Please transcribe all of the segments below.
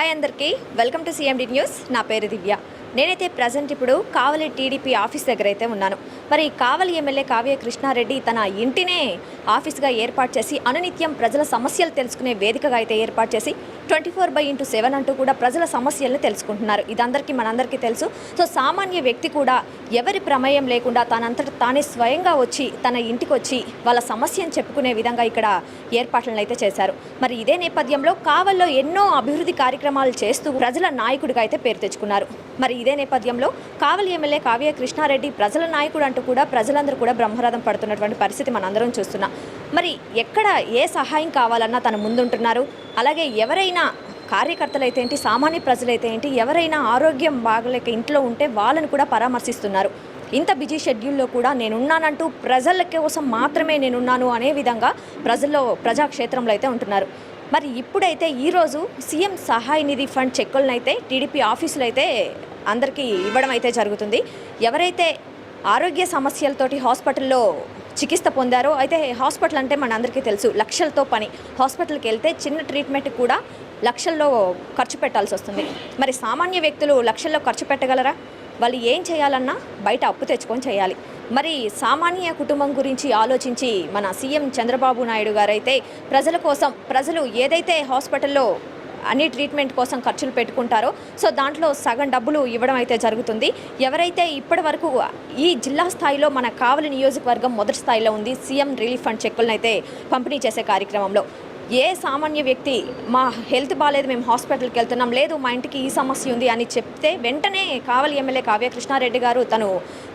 Hi అందరికీ. Welcome to CMD news. నా పేరు దివ్య. నేనైతే ప్రజెంట్ ఇప్పుడు కావలి టీడీపీ ఆఫీస్ దగ్గర అయితే ఉన్నాను. మరి కావలి ఎమ్మెల్యే కావ్య కృష్ణారెడ్డి తన ఇంటినే ఆఫీస్గా ఏర్పాటు చేసి అనునిత్యం ప్రజల సమస్యలు తెలుసుకునే వేదికగా అయితే ఏర్పాటు చేసి twenty four by into seven అంటూ కూడా ప్రజల సమస్యలను తెలుసుకుంటున్నారు. ఇదందరికీ మనందరికీ తెలుసు. సో సామాన్య వ్యక్తి కూడా ఎవరి ప్రమేయం లేకుండా తనంతట తానే స్వయంగా వచ్చి తన ఇంటికి వచ్చి వాళ్ళ సమస్యను చెప్పుకునే విధంగా ఇక్కడ ఏర్పాట్లను అయితే చేశారు. మరి ఇదే నేపథ్యంలో కావల్లో ఎన్నో అభివృద్ధి కార్యక్రమాలు చేస్తూ ప్రజల నాయకుడిగా అయితే పేరు తెచ్చుకున్నారు. మరి ఇదే నేపథ్యంలో కావలి ఎమ్మెల్యే కావ్య కృష్ణారెడ్డి ప్రజల నాయకుడు అంటూ కూడా ప్రజలందరూ కూడా బ్రహ్మరథం పడుతున్నటువంటి పరిస్థితి మనందరం చూస్తున్నాం. మరి ఎక్కడ ఏ సహాయం కావాలన్నా తన ముందుంటున్నారు. అలాగే ఎవరైనా కార్యకర్తలు అయితే ఏంటి సామాన్య ప్రజలైతే ఏంటి ఎవరైనా ఆరోగ్యం బాగలేక ఇంట్లో ఉంటే వాళ్ళని కూడా పరామర్శిస్తున్నారు. ఇంత బిజీ షెడ్యూల్లో కూడా నేనున్నానంటూ ప్రజల కోసం మాత్రమే నేనున్నాను అనే విధంగా ప్రజల్లో ప్రజాక్షేత్రంలో అయితే ఉంటున్నారు. మరి ఇప్పుడైతే ఈరోజు సీఎం సహాయ నిధి ఫండ్ చెక్కులను అయితే టీడీపీ ఆఫీసులు అయితే అందరికీ ఇవ్వడం అయితే జరుగుతుంది. ఎవరైతే ఆరోగ్య సమస్యలతోటి హాస్పిటల్లో చికిత్స పొందారో అయితే హాస్పిటల్ అంటే మన అందరికీ తెలుసు లక్షలతో పని. హాస్పిటల్కి వెళ్తే చిన్న ట్రీట్మెంట్ కూడా లక్షల్లో ఖర్చు పెట్టాల్సి వస్తుంది. మరి సామాన్య వ్యక్తులు లక్షల్లో ఖర్చు పెట్టగలరా? వాళ్ళు ఏం చేయాలన్నా బయట అప్పు తెచ్చుకొని చేయాలి. మరి సామాన్య కుటుంబం గురించి ఆలోచించి మన సీఎం చంద్రబాబు నాయుడు గారైతే ప్రజల కోసం ప్రజలు ఏదైతే హాస్పిటల్లో అన్ని ట్రీట్మెంట్ కోసం ఖర్చులు పెట్టుకుంటారో సో దాంట్లో సగం డబ్బులు ఇవ్వడం అయితే జరుగుతుంది. ఎవరైతే ఇప్పటి వరకు ఈ జిల్లా స్థాయిలో మన కావలి నియోజకవర్గం మొదటి స్థాయిలో ఉంది సీఎం రిలీఫ్ ఫండ్ చెక్కులను అయితే పంపిణీ చేసే కార్యక్రమంలో. ఏ సామాన్య వ్యక్తి మా హెల్త్ బాగాలేదు మేము హాస్పిటల్కి వెళ్తున్నాం లేదు మా ఇంటికి ఈ సమస్య ఉంది అని చెప్తే వెంటనే కావలి ఎమ్మెల్యే కావ్య కృష్ణారెడ్డి గారు తను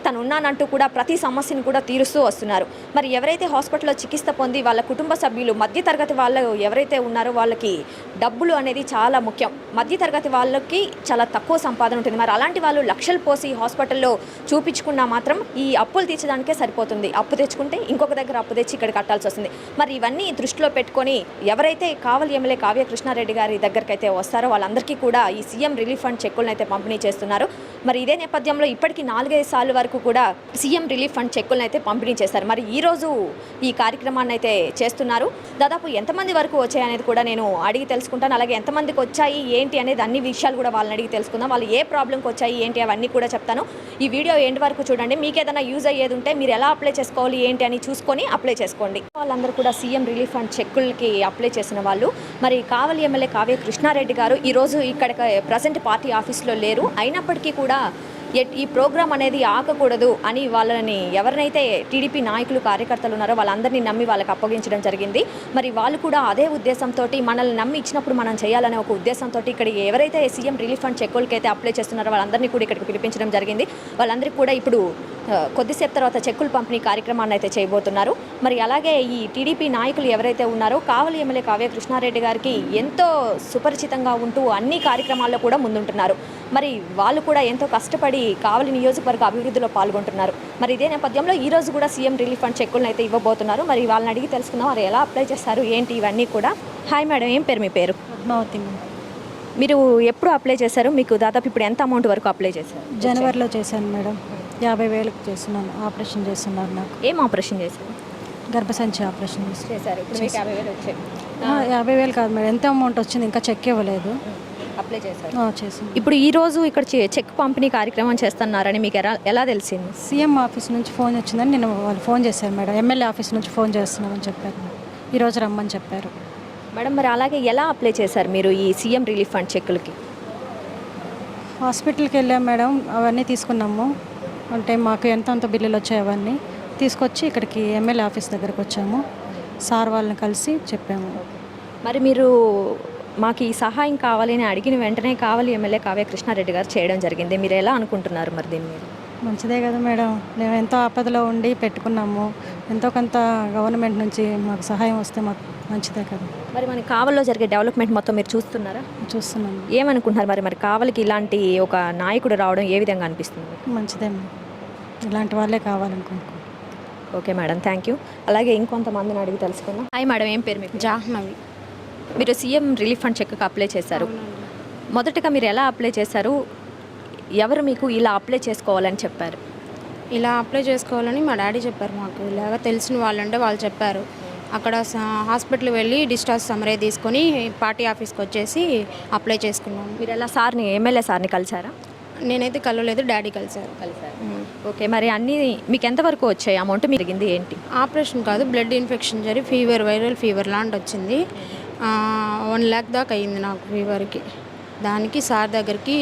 తను ఉన్నానంటూ కూడా ప్రతి సమస్యను కూడా తీరుస్తూ వస్తున్నారు. మరి ఎవరైతే హాస్పిటల్లో చికిత్స పొంది వాళ్ళ కుటుంబ సభ్యులు మధ్యతరగతి వాళ్ళు ఎవరైతే ఉన్నారో వాళ్ళకి డబ్బులు అనేది చాలా ముఖ్యం. మధ్యతరగతి వాళ్ళకి చాలా తక్కువ సంపాదన ఉంటుంది. మరి అలాంటి వాళ్ళు లక్షలు పోసి హాస్పిటల్లో చూపించుకున్నా మాత్రం ఈ అప్పులు తీర్చడానికే సరిపోతుంది. అప్పు తెచ్చుకుంటే ఇంకొక దగ్గర అప్పు తెచ్చి ఇక్కడ కట్టాల్సి వస్తుంది. మరి ఇవన్నీ దృష్టిలో పెట్టుకొని ఎవరైతే కావలి ఎమ్మెల్యే కావ్య కృష్ణారెడ్డి గారి దగ్గరికి అయితే వస్తారో వాళ్ళందరికీ కూడా ఈ సీఎం రిలీఫ్ ఫండ్ చెక్కులను అయితే పంపిణీ చేస్తున్నారు. మరి ఇదే నేపథ్యంలో ఇప్పటికీ నాలుగైదు సార్లు వరకు కూడా సీఎం రిలీఫ్ ఫండ్ చెక్కులను అయితే పంపిణీ చేశారు మరి ఈరోజు ఈ కార్యక్రమాన్ని అయితే చేస్తున్నారు. దాదాపు ఎంతమంది వరకు వచ్చాయి అనేది కూడా నేను అడిగి తెలుసుకుంటాను. అలాగే ఎంతమందికి వచ్చాయి ఏంటి అనేది అన్ని విషయాలు కూడా వాళ్ళని అడిగి తెలుసుకుందాం. వాళ్ళు ఏ ప్రాబ్లంకి వచ్చాయి ఏంటి అవన్నీ కూడా చెప్తాను. ఈ వీడియో ఎండ్ వరకు చూడండి. మీకు ఏదైనా యూజ్ అయ్యేది ఉంటే మీరు ఎలా అప్లై చేసుకోవాలి ఏంటి అని చూసుకొని అప్లై చేసుకోండి. వాళ్ళందరూ కూడా సీఎం రిలీఫ్ ఫండ్ చెక్కులకి అప్లై చేసిన వాళ్ళు. మరి కావలి ఎమ్మెల్యే కావ్య కృష్ణారెడ్డి గారు ఈరోజు ఇక్కడ ప్రజెంట్ పార్టీ ఆఫీస్లో లేరు. అయినప్పటికీ కూడా ఎట్- ఈ ప్రోగ్రామ్ అనేది ఆకకూడదు అని వాళ్ళని ఎవరినైతే టీడీపీ నాయకులు కార్యకర్తలు ఉన్నారో వాళ్ళందరినీ నమ్మి వాళ్ళకి అప్పగించడం జరిగింది. మరి వాళ్ళు కూడా అదే ఉద్దేశంతో మనల్ని నమ్మి ఇచ్చినప్పుడు మనం చేయాలనే ఒక ఉద్దేశంతో ఇక్కడ ఎవరైతే సీఎం రిలీఫ్ ఫండ్ చెక్కులకి అయితే అప్లై చేస్తున్నారో వాళ్ళందరినీ కూడా ఇక్కడికి పిలిపించడం జరిగింది. వాళ్ళందరికీ కూడా ఇప్పుడు కొద్దిసేపు తర్వాత చెక్కులు పంపిణీ కార్యక్రమాన్ని అయితే చేయబోతున్నారు. మరి అలాగే ఈ టీడీపీ నాయకులు ఎవరైతే ఉన్నారో కావలి ఎమ్మెల్యే కావ్య కృష్ణారెడ్డి గారికి ఎంతో సుపరిచితంగా ఉంటూ అన్ని కార్యక్రమాల్లో కూడా ముందుంటున్నారు. మరి వాళ్ళు కూడా ఎంతో కష్టపడి కావలి నియోజకవర్గ అభివృద్ధిలో పాల్గొంటున్నారు. మరి ఇదే నేపథ్యంలో ఈ రోజు కూడా సీఎం రిలీఫ్ ఫండ్ చెక్కులను అయితే ఇవ్వబోతున్నారు. మరి వాళ్ళని అడిగి తెలుసుకుందాం వారు ఎలా అప్లై చేస్తారు ఏంటి ఇవన్నీ కూడా. హాయ్ మేడం ఏం పేరు మీ పేరు? పద్మావతి. మీరు ఎప్పుడు అప్లై చేశారు? మీకు దాదాపు ఇప్పుడు ఎంత అమౌంట్ వరకు అప్లై చేశారు? జనవరిలో చేశాను మేడం. యాభై వేలకు చేస్తున్నాను. ఆపరేషన్ చేస్తున్నారు నాకు. ఏం ఆపరేషన్ చేశారు? గర్భసంచి ఆపరేషన్ చేశారు. యాభై వేలు వచ్చాయి. ఆ, యాభై వేలు కాదు మేడం. ఎంత అమౌంట్ వచ్చింది? ఇంకా చెక్ ఇవ్వలేదు. అప్లై చేశారు. చేసింది ఇప్పుడు ఈ రోజు ఇక్కడ చెక్ పంపిణీ కార్యక్రమం చేస్తున్నారని మీకు ఎలా ఎలా తెలిసింది? సీఎం ఆఫీస్ నుంచి ఫోన్ వచ్చిందని నేను వాళ్ళు ఫోన్ చేశారు మేడం. ఎమ్మెల్యే ఆఫీస్ నుంచి ఫోన్ చేస్తున్నామని చెప్పారు. ఈరోజు రమ్మని చెప్పారు. మేడం మరి అలాగే ఎలా అప్లై చేశారు మీరు ఈ సీఎం రిలీఫ్ ఫండ్ చెక్కులకి? హాస్పిటల్కి వెళ్ళాం మేడం. అవన్నీ తీసుకున్నాము. అంటే మాకు ఎంత అంత బిల్లులు వచ్చాయి అవన్నీ తీసుకొచ్చి ఇక్కడికి ఎమ్మెల్యే ఆఫీస్ దగ్గరికి వచ్చాము. సార్ వాళ్ళని కలిసి చెప్పాము. మరి మీరు మాకు ఈ సహాయం కావాలి అని అడిగిన వెంటనే కావాలి ఎమ్మెల్యే కావ్య కృష్ణారెడ్డి గారు చేయడం జరిగింది. మీరు ఎలా అనుకుంటున్నారు మరి దీని మీద మంచిదే కదా మేడం. మేము ఎంతో ఆపదలో ఉండి పెట్టుకున్నాము. ఎంతో కొంత గవర్నమెంట్ నుంచి మాకు సహాయం వస్తే మాకు మంచిదే కదా. మరి మన కావల్లో జరిగే డెవలప్మెంట్ మొత్తం మీరు చూస్తున్నారా? చూస్తున్నాము ఏమనుకుంటున్నారు మరి? మరి కావలికి ఇలాంటి ఒక నాయకుడు రావడం ఏ విధంగా అనిపిస్తుంది? మంచిదే మేడం. ఇలాంటి వాళ్ళే కావాలనుకుంటున్నాం. ఓకే మేడం థ్యాంక్ యూ అలాగే ఇంకొంతమందిని అడిగి తెలుసుకుందాం. హాయ్ మేడం ఏం పేరు మీకు జాహ్నవి. మీరు సీఎం రిలీఫ్ ఫండ్ చెక్కి అప్లై చేశారు. మొదటగా మీరు ఎలా అప్లై చేశారు? ఎవరు మీకు ఇలా అప్లై చేసుకోవాలని చెప్పారు? ఇలా అప్లై చేసుకోవాలని మా డాడీ చెప్పారు మాకు. ఇలాగ తెలిసిన వాళ్ళు అంటే వాళ్ళు చెప్పారు. అక్కడ హాస్పిటల్ వెళ్ళి డిశ్చార్జ్ సమరే తీసుకొని పార్టీ ఆఫీస్కి వచ్చేసి అప్లై చేసుకున్నాను మీరు ఎలా సార్ని ఎమ్మెల్యే సార్ని కలిసారా నేనైతే కలవలేదు డాడీ కలిసారు ఉమ్. ఓకే మరి అన్నీ మీకు ఎంతవరకు వచ్చాయి అమౌంట్? మిరిగింది ఏంటి? ఆపరేషన్ కాదు బ్లడ్ ఇన్ఫెక్షన్ జరిగి ఫీవర్ వైరల్ ఫీవర్ లాంటి వచ్చింది. వన్ ల్యాక్ దాకా అయింది నాకు ఫీవర్కి. దానికి సార్ దగ్గరికి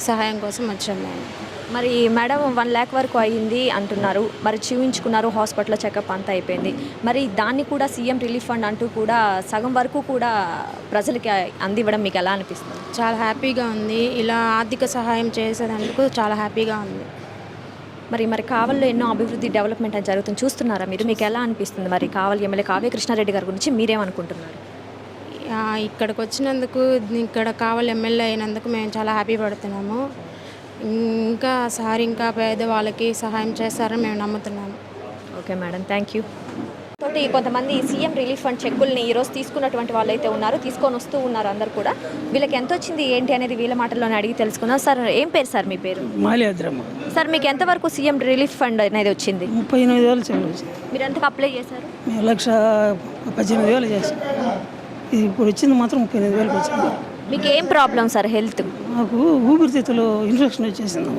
సహాయం కోసం వచ్చాను నేను మరి మేడం వన్ ల్యాక్ వరకు అయ్యింది అంటున్నారు. మరి చూయించుకున్నారు హాస్పిటల్లో చెకప్ అంతా అయిపోయింది. మరి దాన్ని కూడా సీఎం రిలీఫ్ ఫండ్ అంటూ కూడా సగం వరకు కూడా ప్రజలకి అందివ్వడం మీకు ఎలా అనిపిస్తుంది? చాలా హ్యాపీగా ఉంది. ఇలా ఆర్థిక సహాయం చేసేందుకు చాలా హ్యాపీగా ఉంది. మరి మరి కావల్లో ఎన్నో అభివృద్ధి డెవలప్మెంట్ అని జరుగుతుంది. చూస్తున్నారా మీరు? మీకు ఎలా అనిపిస్తుంది? మరి కావాలి ఎమ్మెల్యే కావ్య కృష్ణారెడ్డి గారి గురించి మీరేమనుకుంటున్నారు? ఇక్కడికి వచ్చినందుకు ఇక్కడ కావాలి ఎమ్మెల్యే అయినందుకు మేము చాలా హ్యాపీ పడుతున్నాము. ఇంకా సార్ ఇంకా పేదవాళ్ళకి సహాయం చేస్తారని మేము నమ్ముతున్నాము. ఓకే మేడం థ్యాంక్ యూ తోటి కొంతమంది సీఎం రిలీఫ్ ఫండ్ చెక్కుల్ని ఈరోజు తీసుకున్నటువంటి వాళ్ళు అయితే ఉన్నారు తీసుకొని వస్తూ ఉన్నారు అందరు కూడా. వీళ్ళకి ఎంత వచ్చింది ఏంటి అనేది వీళ్ళ మాటల్లోనే అడిగి తెలుసుకుందాం. సార్ ఏం పేరు సార్ మీ పేరు? మాల్యాద్రమ్మ. సార్ మీకు ఎంతవరకు సీఎం రిలీఫ్ ఫండ్ అనేది వచ్చింది? ముప్పై ఎనిమిది వేలు మీరు ఎంతకు అప్లై చేశారు? లక్ష పద్దెనిమిది వేలు ఇది ఇప్పుడు వచ్చింది మాత్రం ముప్పై ఎనిమిది వేలకు వచ్చింది. మీకు ఏం ప్రాబ్లం సార్ హెల్త్? మాకు ఊపిరితిత్తులో ఇన్ఫెక్షన్ వచ్చేసింది.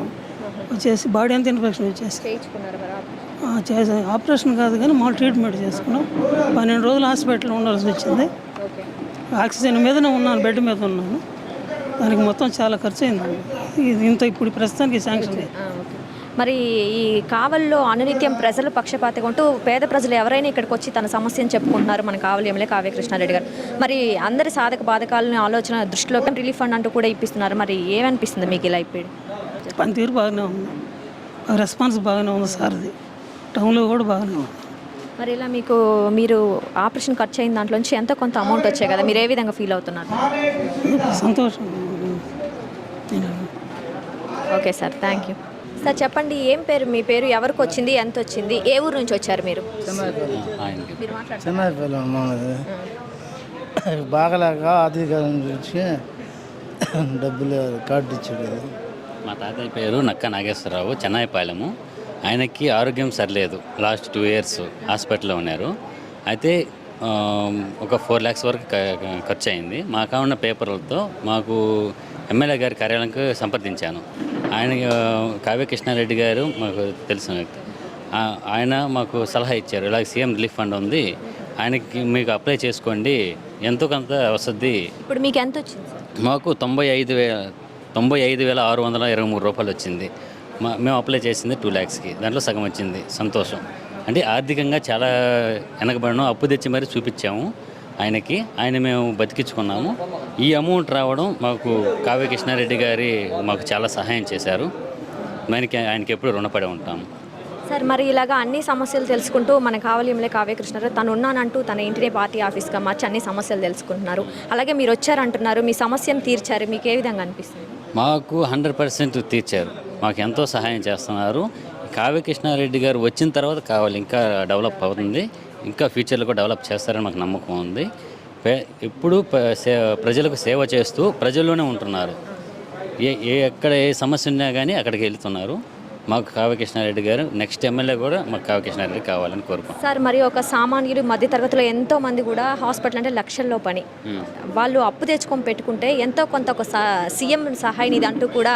వచ్చేసి బాడీ అంతా ఇన్ఫెక్షన్ వచ్చేసి చేసా ఆపరేషన్ కాదు కానీ మామూలు ట్రీట్మెంట్ చేసుకున్నాం. పన్నెండు రోజులు హాస్పిటల్లో ఉండాల్సి వచ్చింది. ఆక్సిజన్ మీదనే ఉన్నాను బెడ్ మీద ఉన్నాను. దానికి మొత్తం చాలా ఖర్చు అయిందండి. ఇది ఇంత ఇప్పుడు ప్రస్తుతానికి శాంక్షన్. మరి ఈ కావల్లో అనునిత్యం ప్రజలు పక్షపాతిగా ఉంటూ పేద ప్రజలు ఎవరైనా ఇక్కడికి వచ్చి తన సమస్యను చెప్పుకుంటున్నారు మన కావలి ఎమ్మెల్యే కావ్య కృష్ణారెడ్డి గారు. మరి అందరి సాధక బాధకాలను ఆలోచన దృష్టిలో రిలీఫ్ ఫండ్ అంటూ కూడా ఇప్పిస్తున్నారు. మరి ఏమనిపిస్తుంది మీకు ఇలా ఇప్పుడు? పనితీరు బాగానే ఉంది. రెస్పాన్స్ బాగానే ఉంది సార్ది టౌన్లో కూడా బాగానే ఉంది. మరి ఇలా మీకు మీరు ఆపరేషన్ ఖర్చు అయిన దాంట్లోంచి ఎంతో కొంత అమౌంట్ వచ్చాయి కదా? మీరు ఏ విధంగా ఫీల్ అవుతున్నారు? సంతోషం. Okay sir. Thank you. Sir చెప్పండి ఏం పేరు? మీ పేరు ఎవరికి వచ్చింది? ఎంత వచ్చింది ఏ ఊరు నుంచి వచ్చారు మీరు? మీరు మాట్లాడండి. చెన్నైపల్లి ఉన్నది బాగలేక అధికారం గురించి డబ్బులు కార్డు ఇచ్చాడు మా తాతయ్య పేరు నక్క నాగేశ్వరరావు చెన్నైపాలెము. ఆయనకి ఆరోగ్యం సరిలేదు. లాస్ట్ టూ ఇయర్స్ హాస్పిటల్లో ఉన్నారు. అయితే ఆ, ఒక ఫోర్ ల్యాక్స్ వరకు ఖర్చు అయింది మా కావున్న పేపర్లతో మాకు ఎమ్మెల్యే గారి కార్యాలయంకు సంప్రదించాను. ఆయన కావ్య కృష్ణారెడ్డి గారు మాకు తెలిసిన వ్యక్తి ఆయన మాకు సలహా ఇచ్చారు. ఇలాగ సీఎం రిలీఫ్ ఫండ్ ఉంది. ఆయనకి మీకు అప్లై చేసుకోండి. ఎంతో కొంత వస్తుంది ఇప్పుడు మీకు ఎంత వచ్చింది? మాకు తొంభై ఐదు వే తొంభై ఐదు వేల ఆరు వందల ఇరవై మూడు రూపాయలు వచ్చింది. మా మేము అప్లై చేసింది టూ ల్యాక్స్కి. దాంట్లో సగం వచ్చింది. సంతోషం. అంటే ఆర్థికంగా చాలా వెనకబడినాం. అప్పు తెచ్చి మరీ చూపించాము ఆయనకి. ఆయన మేము బతికించుకున్నాము. ఈ అమౌంట్ రావడం మాకు కావ్య కృష్ణారెడ్డి గారి మాకు చాలా సహాయం చేశారు. మనకి ఆయనకి ఎప్పుడు రుణపడి ఉంటాము సార్ మరి ఇలాగా అన్ని సమస్యలు తెలుసుకుంటూ మన కావలి ఎమ్మెల్యే కావ్య కృష్ణారావు తను ఉన్నానంటూ తన ఇంటినే పార్టీ ఆఫీస్గా మార్చి అన్ని సమస్యలు తెలుసుకుంటున్నారు. అలాగే మీరు వచ్చారంటున్నారు మీ సమస్యను తీర్చారు మీకు ఏ విధంగా అనిపిస్తుంది? మాకు హండ్రెడ్ పర్సెంట్ తీర్చారు. మాకు ఎంతో సహాయం చేస్తున్నారు. కావ్య కృష్ణారెడ్డి గారు వచ్చిన తర్వాత కావాలి ఇంకా డెవలప్ అవుతుంది ఇంకా ఫ్యూచర్లో కూడా డెవలప్ చేస్తారని మాకు నమ్మకం ఉంది. ఎప్పుడు ప్రజలకు సేవ చేస్తూ ప్రజల్లోనే ఉంటున్నారు. ఏ ఏ ఎక్కడ ఏ సమస్య ఉన్నా కానీ అక్కడికి వెళ్తున్నారు. మాకు కావ్య కృష్ణారెడ్డి గారు నెక్స్ట్ ఎమ్మెల్యే కూడా మాకు కావ్య కృష్ణారెడ్డి కావాలని కోరుకుంటున్నాం. సార్ మరి ఒక సామాన్యులు మధ్యతరగతిలో ఎంతో మంది కూడా హాస్పిటల్ అంటే లక్షల్లో పని. వాళ్ళు అప్పు తెచ్చుకొని పెట్టుకుంటే ఎంతో కొంత ఒక సీఎం సహాయ నిధి అంటూ కూడా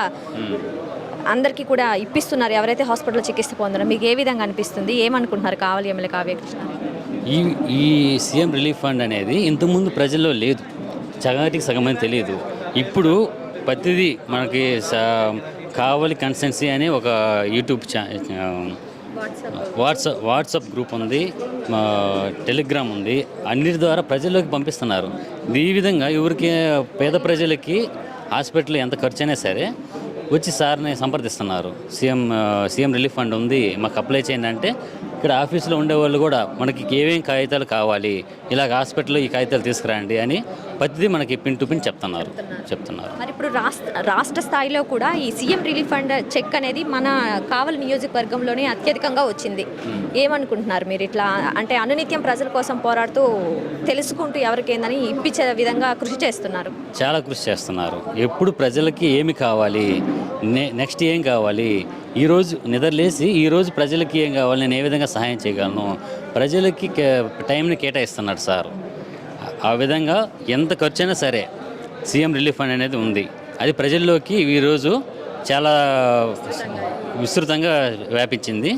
అందరికీ కూడా ఇప్పిస్తున్నారు. ఎవరైతే హాస్పిటల్లో చికిత్స పొందారో మీకు ఏ విధంగా అనిపిస్తుంది? ఏమనుకుంటున్నారు కావాలి ఎమ్మెల్యే కావ్య కృష్ణారెడ్డి ఈ ఈ సీఎం రిలీఫ్ ఫండ్ అనేది ఇంతకుముందు ప్రజల్లో లేదు. సగానికి సగం తెలియదు. ఇప్పుడు ప్రతిదీ మనకి స- కావలి కన్సెన్సీ అనే ఒక యూట్యూబ్ ఛా వాట్సాప్ వాట్సాప్ గ్రూప్ ఉంది మా టెలిగ్రామ్ ఉంది అన్నిటి ద్వారా ప్రజల్లోకి పంపిస్తున్నారు. ఈ విధంగా ఎవరికి పేద ప్రజలకి హాస్పిటల్ ఎంత ఖర్చు అయినా సరే వచ్చి సార్ని సంప్రదిస్తున్నారు. సీఎం సీఎం రిలీఫ్ ఫండ్ ఉంది మాకు అప్లై చేయండి అంటే ఇక్కడ ఆఫీస్లో ఉండేవాళ్ళు కూడా మనకి ఏమేం కాగితాలు కావాలి ఇలాగ హాస్పిటల్లో ఈ కాగితాలు తీసుకురండి అని ప్రతిదీ మనకి పిన్ టు పిన్ చెప్తున్నారు. చెప్తున్నారు. మరి ఇప్పుడు రాష్ట్ర రాష్ట్ర స్థాయిలో కూడా ఈ సీఎం రిలీఫ్ ఫండ్ చెక్ అనేది మన కావలి నియోజకవర్గంలోనే అత్యధికంగా వచ్చింది. ఏమనుకుంటున్నారు మీరు ఇట్లా అంటే అనునిత్యం ప్రజల కోసం పోరాడుతూ తెలుసుకుంటూ ఎవరికేందని ఇప్పించే విధంగా కృషి చేస్తున్నారు? చాలా కృషి చేస్తున్నారు. ఎప్పుడు ప్రజలకి ఏమి కావాలి నెక్స్ట్ ఏం కావాలి ఈరోజు నిద్రలేసి ఈరోజు ప్రజలకి ఏం కావాలి నేను ఏ విధంగా సహాయం చేయగలను ప్రజలకి టైంని కేటాయిస్తున్నాడు సార్. ఆ విధంగా ఎంత ఖర్చైనా సరే సీఎం రిలీఫ్ ఫండ్ అనేది ఉంది. అది ప్రజల్లోకి ఈరోజు చాలా విస్తృతంగా వ్యాపించింది.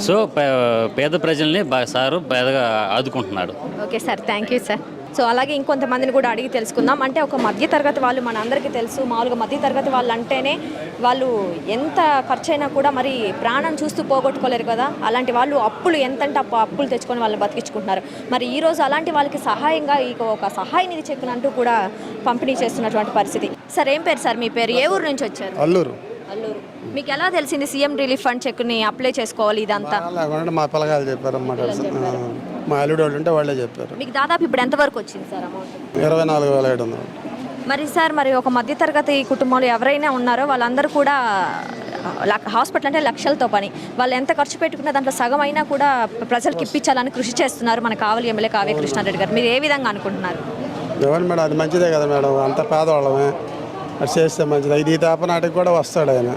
సో పే- పేద ప్రజల్ని బా సారు పేదగా ఆదుకుంటున్నాడు. Okay sir thank you sir. So అలాగే ఇంకొంతమందిని కూడా అడిగి తెలుసుకుందాం. అంటే ఒక మధ్య తరగతి వాళ్ళు మన అందరికీ తెలుసు. మామూలుగా మధ్య తరగతి వాళ్ళు అంటేనే వాళ్ళు ఎంత ఖర్చు అయినా కూడా మరి ప్రాణం చూస్తూ పోగొట్టుకోలేరు కదా. అలాంటి వాళ్ళు అప్పులు ఎంతంటే అప్పు అప్పులు తెచ్చుకొని వాళ్ళని బతికించుకుంటున్నారు. మరి ఈ రోజు అలాంటి వాళ్ళకి సహాయంగా ఈ ఒక సహాయ నిధి చెక్కును అంటూ కూడా పంపిణీ చేస్తున్నటువంటి పరిస్థితి. సార్ ఏం పేరు సార్ మీ పేరు? ఏ ఊరు నుంచి వచ్చారు? అల్లూరు. అల్లూరు. మీకు ఎలా తెలిసింది సీఎం రిలీఫ్ ఫండ్ చెక్కుని అప్లై చేసుకోవాలి ఇదంతా? మా పిల్లగాలు చెప్పారు. మా అల్లుడు వాళ్ళు ఉంటే వాళ్ళే చెప్పారు. మీకు దాదాపు ఇప్పుడు ఎంతవరకు వచ్చింది సార్ అమౌంట్? ఇరవై నాలుగు వేల ఐదు వందలు. మరి సార్ మరి ఒక మధ్యతరగతి కుటుంబంలో ఎవరైనా ఉన్నారో వాళ్ళందరూ కూడా హాస్పిటల్ అంటే లక్షలతో పని. వాళ్ళు ఎంత ఖర్చు పెట్టుకున్న దాంట్లో సగం అయినా కూడా ప్రజలకు ఇప్పించాలని కృషి చేస్తున్నారు మన కావలి ఎమ్మెల్యే కావ్య కృష్ణారెడ్డి గారు. మీరు ఏ విధంగా అనుకుంటున్నారు? ఎవరు మేడం అది మంచిదే కదా మేడం. అంత పేదవాళ్ళమే. అది చేస్తే మంచిది. ఇది తేపనాటికి కూడా వస్తాడు ఆయన.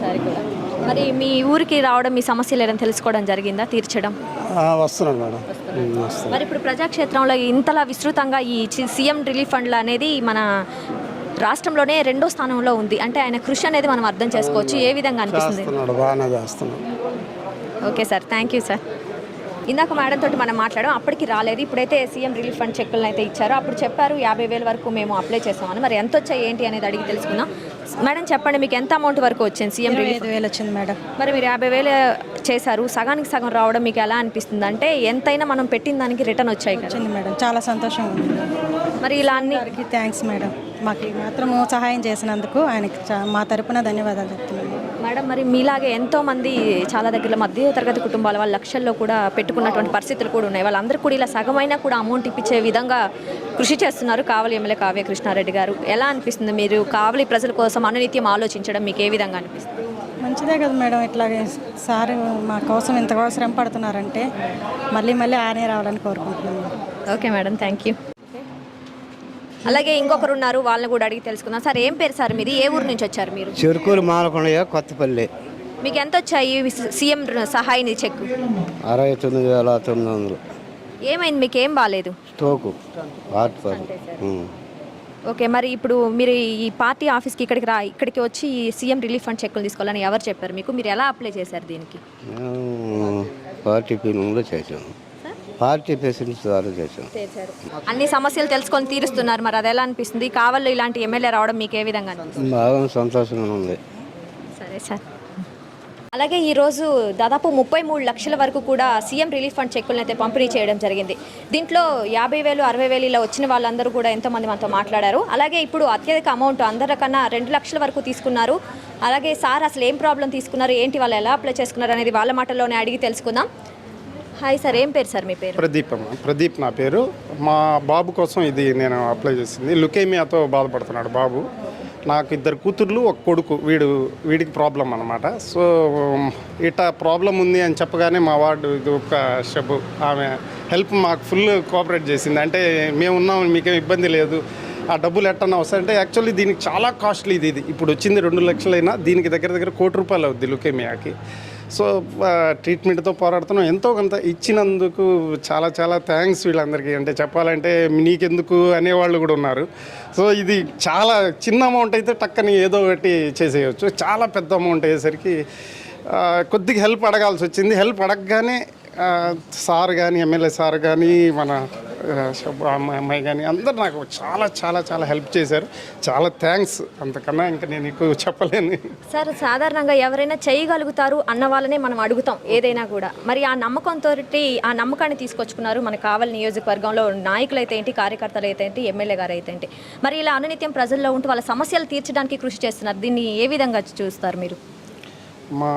సరే కూడా. మరి మీ ఊరికి రావడం మీ సమస్యలు ఏదైనా తెలుసుకోవడం జరిగిందా? తీర్చడం? ఆ, వస్తున్నాడు మేడం. మరి ఇప్పుడు ప్రజాక్షేత్రంలో ఇంతలా విస్తృతంగా ఈ సీఎం రిలీఫ్ ఫండ్లు అనేది మన రాష్ట్రంలోనే రెండో స్థానంలో ఉంది. అంటే ఆయన కృషి అనేది మనం అర్థం చేసుకోవచ్చు. ఏ విధంగా అనిపిస్తుంది? Okay sir. Thank you sir. ఇందాక మేడం తోటి మనం మాట్లాడాం అప్పటికి రాలేదు. ఇప్పుడైతే సీఎం రిలీఫ్ ఫండ్ చెక్కులను అయితే ఇచ్చారు. అప్పుడు చెప్పారు యాభై వేల వరకు మేము అప్లై చేస్తామని. మరి ఎంత వచ్చాయి ఏంటి అనేది అడిగి తెలుసుకుందాం. మేడం చెప్పండి మీకు ఎంత అమౌంట్ వరకు వచ్చింది సీఎం రిలీఫ్ వేలు వచ్చింది మేడం. మరి మీరు యాభై వేలు చేశారు. సగానికి సగం రావడం మీకు ఎలా అనిపిస్తుంది? అంటే ఎంతైనా మనం పెట్టిన దానికి రిటర్న్ వచ్చాయి వచ్చింది మేడం. చాలా సంతోషంగా ఉంది మరి ఇలా అన్ని థ్యాంక్స్ మేడం. మాకు ఈ మాత్రము సహాయం చేసినందుకు ఆయనకి మా తరపున ధన్యవాదాలు చెప్తున్నాను. మేడం మరి మీలాగే ఎంతో మంది చాలా దగ్గర మధ్య తరగతి కుటుంబాల వాళ్ళ లక్షల్లో కూడా పెట్టుకున్నటువంటి పరిస్థితులు కూడా ఉన్నాయి. వాళ్ళందరూ కూడా ఇలా సగమైనా కూడా అమౌంట్ ఇప్పించే విధంగా కృషి చేస్తున్నారు కావలి ఎమ్మెల్యే కావ్య కృష్ణారెడ్డి గారు. ఎలా అనిపిస్తుంది మీరు కావలి ప్రజల కోసం అనునిత్యం ఆలోచించడం మీకు ఏ విధంగా అనిపిస్తుంది? మంచిదే కదా మేడం ఇట్లాగే సార్ మా కోసం ఇంత శ్రమ పడుతున్నారంటే మళ్ళీ మళ్ళీ ఆయనే రావాలని కోరుకుంటున్నాను. Okay madam thank you. అలాగే ఇంకొకరు ఉన్నారు వాళ్ళని కూడా అడిగి తెలుసుకుందాం. సార్ ఏం పేరు సార్ మీది? ఏ ఊరు నుంచి వచ్చారు మీరు? చెరుకూరు మాలకొండయ్య కొత్తపల్లి. మీకు ఎంత వచ్చాయి సీఎం సహాయ నిధి చెక్? అరవై తొమ్మిది వేల తొమ్మిది వందలు. ఏమైంది? మీకు ఏం బాగాలేదు స్టోకు హార్ట్. ఓకే మరి ఇప్పుడు మీరు ఈ పార్టీ ఆఫీస్కి ఇక్కడికి రా ఇక్కడికి వచ్చి ఈ సీఎం రిలీఫ్ ఫండ్ చెక్కులు తీసుకోవాలని ఎవరు చెప్పారు మీకు? మీరు ఎలా అప్లై చేశారు దీనికి? పార్టీ చేసాము పార్టీ పేషెంట్స్ ద్వారా చేశారు. అన్ని సమస్యలు తెలుసుకొని తీరుస్తున్నారు. మరి అది ఎలా అనిపిస్తుంది? కావాలో ఇలాంటి ఎమ్మెల్యే రావడం మీకు ఏ విధంగా అనిపిస్తుంది? బాగా సంతోషంగా ఉంది. సరే సార్. అలాగే ఈరోజు దాదాపు ముప్పై మూడు లక్షల వరకు కూడా సీఎం రిలీఫ్ ఫండ్ చెక్కులను అయితే పంపిణీ చేయడం జరిగింది. దీంట్లో యాభై వేలు అరవై వేలు ఇలా వచ్చిన వాళ్ళందరూ కూడా ఎంతోమంది మనతో మాట్లాడారు. అలాగే ఇప్పుడు అత్యధిక అమౌంట్ అందరికన్నా రెండు లక్షల వరకు తీసుకున్నారు. అలాగే సార్ అసలు ఏం ప్రాబ్లం తీసుకున్నారు? ఏంటి వాళ్ళు ఎలా అప్లై చేసుకున్నారు అనేది వాళ్ళ మాటల్లోనే అడిగి తెలుసుకుందాం. హాయ్ సార్ ఏం పేరు సార్ మీ పేరు? ప్రదీప్ అమ్మ. ప్రదీప్ నా పేరు. మా బాబు కోసం ఇది నేను అప్లై చేసింది. లుకేమియాతో బాధపడుతున్నాడు బాబు. నాకు ఇద్దరు కూతుర్లు ఒక కొడుకు. వీడు వీడికి ప్రాబ్లం అనమాట సో ఇట్లా ప్రాబ్లం ఉంది అని చెప్పగానే మా వార్డు ఇది ఒక షబు. ఆమె హెల్ప్ మాకు ఫుల్ కోఆపరేట్ చేసింది. అంటే మేము ఉన్నాం మీకేం ఇబ్బంది లేదు. ఆ డబ్బులు ఎట్టన్నా వస్తాయంటే యాక్చువల్లీ దీనికి చాలా కాస్ట్లీ ఇది ఇది. ఇప్పుడు వచ్చింది రెండు లక్షలైనా దీనికి దగ్గర దగ్గర కోటి రూపాయలు అవుద్ది లుకేమియాకి. సో ట్రీట్మెంట్తో పోరాడుతున్నాం. ఎంతో కొంత ఇచ్చినందుకు చాలా చాలా థ్యాంక్స్ వీళ్ళందరికీ. అంటే చెప్పాలంటే నీకెందుకు అనేవాళ్ళు కూడా ఉన్నారు. సో ఇది చాలా చిన్న అమౌంట్ అయితే టక్కని ఏదో ఒకటి చేసేయచ్చు. చాలా పెద్ద అమౌంట్ అయ్యేసరికి కొద్దిగా హెల్ప్ అడగాల్సి వచ్చింది. హెల్ప్ అడగగానే సార్ కానీ ఎమ్మెల్యే సార్ కానీ మన అమ్మాయి కానీ అందరు నాకు చాలా చాలా చాలా హెల్ప్ చేశారు. చాలా థ్యాంక్స్ అంతకన్నా ఇంకా నేను ఎక్కువ చెప్పలేను. సార్ సాధారణంగా ఎవరైనా చేయగలుగుతారు అన్న వాళ్ళనే మనం అడుగుతాం ఏదైనా కూడా. మరి ఆ నమ్మకంతో ఆ నమ్మకాన్ని తీసుకొచ్చుకున్నారు మనకు కావాలి నియోజకవర్గంలో నాయకులు అయితే ఏంటి కార్యకర్తలు అయితే ఏంటి ఎమ్మెల్యే గారు అయితే ఏంటి. మరి ఇలా అనునిత్యం ప్రజల్లో ఉంటూ వాళ్ళ సమస్యలు తీర్చడానికి కృషి చేస్తున్నారు. దీన్ని ఏ విధంగా చూస్తారు మీరు? మా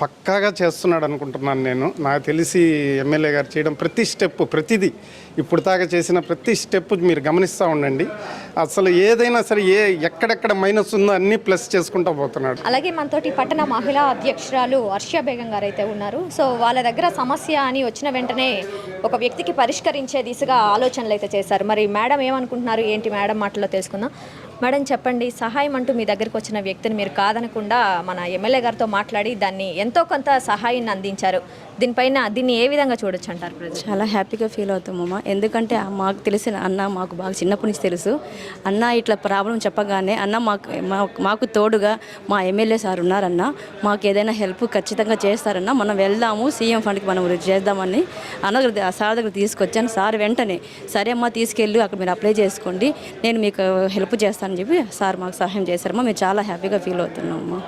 పక్కాగా చేస్తున్నాడు అనుకుంటున్నాను నేను. నాకు తెలిసి ఎమ్మెల్యే గారు చేయడం ప్రతి స్టెప్ ప్రతిదీ ఇప్పుడు దాకా చేసిన ప్రతి స్టెప్ మీరు గమనిస్తూ ఉండండి. అసలు ఏదైనా సరే ఏ ఎక్కడెక్కడ మైనస్ ఉందో అన్ని ప్లస్ చేసుకుంటూ పోతున్నాడు. అలాగే మనతోటి పట్టణ మహిళా అధ్యక్షురాలు హర్ష బేగం గారు అయితే ఉన్నారు. సో వాళ్ళ దగ్గర సమస్య అని వచ్చిన వెంటనే ఒక వ్యక్తికి పరిష్కరించే దిశగా ఆలోచనలు అయితే చేశారు. మరి మేడం ఏమనుకుంటున్నారు? ఏంటి మేడం మాటల్లో తెలుసుకుందాం. మేడం చెప్పండి. సహాయం అంటూ మీ దగ్గరికి వచ్చిన వ్యక్తిని మీరు కాదనకుండా మన ఎమ్మెల్యే గారితో మాట్లాడి దాన్ని ఎంతో కొంత సహాయాన్ని అందించారు. దీనిపైన దీన్ని ఏ విధంగా చూడొచ్చు అంటారు చాలా హ్యాపీగా ఫీల్ అవుతామమ్మ ఎందుకంటే మాకు తెలిసిన అన్న మాకు బాగా చిన్నప్పటి నుంచి తెలుసు. అన్న ఇట్లా ప్రాబ్లం చెప్పగానే అన్న మాకు మాకు తోడుగా మా ఎమ్మెల్యే సార్ ఉన్నారన్న. మాకు ఏదైనా హెల్ప్ ఖచ్చితంగా చేస్తారన్న. మనం వెళ్దాము సీఎం ఫండ్కి మనం చేద్దామని అన్న సార్ దగ్గర తీసుకొచ్చాను. సార్ వెంటనే సరే అమ్మ తీసుకెళ్ళి అక్కడ మీరు అప్లై చేసుకోండి. నేను మీకు హెల్ప్ చేస్తాను అని చెప్పి సార్ మాకు సహాయం చేశారమ్మా. మేము చాలా హ్యాపీగా ఫీల్ అవుతున్నామమ్మా.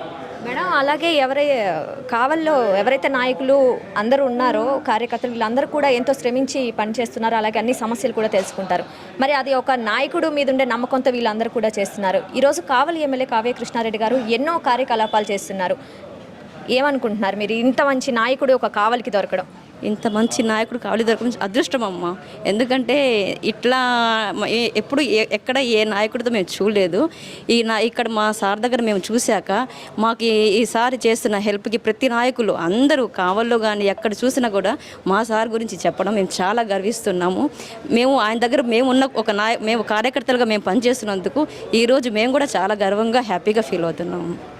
మేడం అలాగే ఎవరై కావల్లో ఎవరైతే నాయకులు అందరూ ఉన్నారో కార్యకర్తలు వీళ్ళందరూ కూడా ఎంతో శ్రమించి పనిచేస్తున్నారు. అలాగే అన్ని సమస్యలు కూడా తెలుసుకుంటారు. మరి అది ఒక నాయకుడు మీద ఉండే నమ్మకంతో వీళ్ళందరూ కూడా చేస్తున్నారు. ఈరోజు కావలి ఎమ్మెల్యే కావ్య కృష్ణారెడ్డి గారు ఎన్నో కార్యకలాపాలు చేస్తున్నారు. ఏమనుకుంటున్నారు మీరు? ఇంత మంచి నాయకుడు ఒక కావలికి దొరకడం. ఇంత మంచి నాయకుడు కావాలి దొరకడం అదృష్టం అమ్మ. ఎందుకంటే ఇట్లా ఎప్పుడు ఎక్కడ ఏ నాయకుడితో మేము చూడలేదు. ఈ నా ఇక్కడ మా సార్ దగ్గర మేము చూశాక మాకు ఈ- చేస్తున్న హెల్ప్కి ప్రతి నాయకులు అందరూ కావల్లో కానీ ఎక్కడ చూసినా కూడా మా సార్ గురించి చెప్పడం మేము చాలా గర్విస్తున్నాము. మేము ఆయన దగ్గర మేము ఉన్న ఒక నాయ మేము కార్యకర్తలుగా మేము పనిచేస్తున్నందుకు ఈరోజు మేము కూడా చాలా గర్వంగా హ్యాపీగా ఫీల్ అవుతున్నాము.